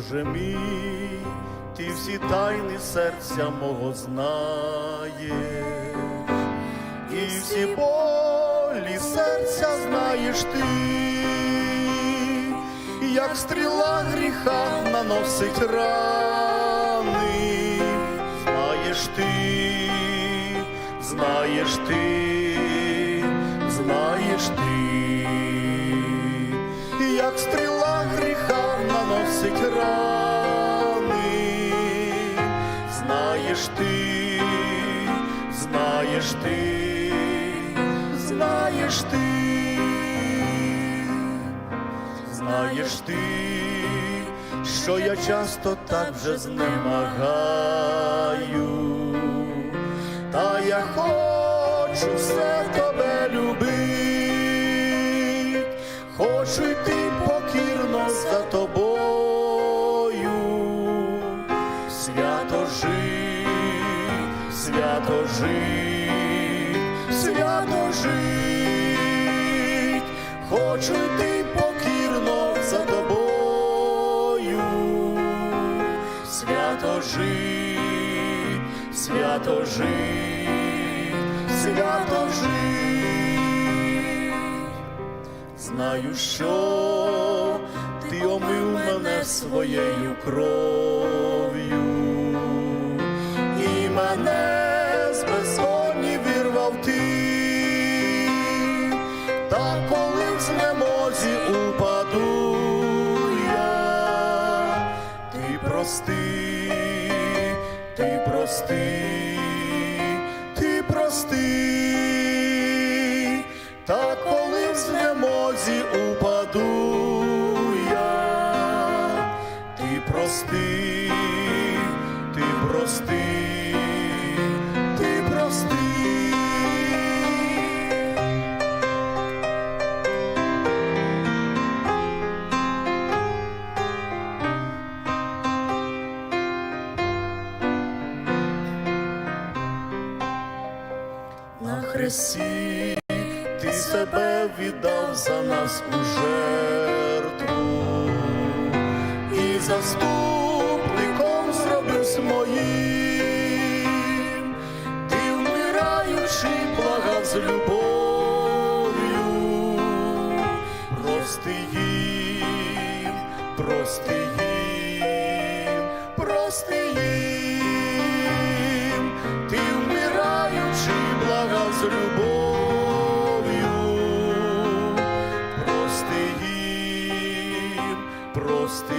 Боже мій, ти всі тайни серця мого знаєш, і всі болі серця знаєш ти, як стріла гріха наносить рани, знаєш ти, знаєш ти, знаєш ти. Як стріла знаєш ти, знаєш ти, знаєш ти, знаєш ти, що я часто так вже знемагаю, та я хочу все тебе любить, хочу йти покірно за тобою, жить, свято жить, свято жить, хочу йти покірно за тобою, свято жить, свято жить, свято жить. Знаю, що ти омив мене своєю кров'ю, знемозі упаду я, ти прости, ти прости, ти прости, та коли в знемозі упаду я, ти прости, ти прости, хресті ти себе віддав за нас у жертву. І заступником зробився моїм, ти вмираючи благав з любов'ю, прости їм, прости їм, прости їм, з любов'ю, прости їм, прости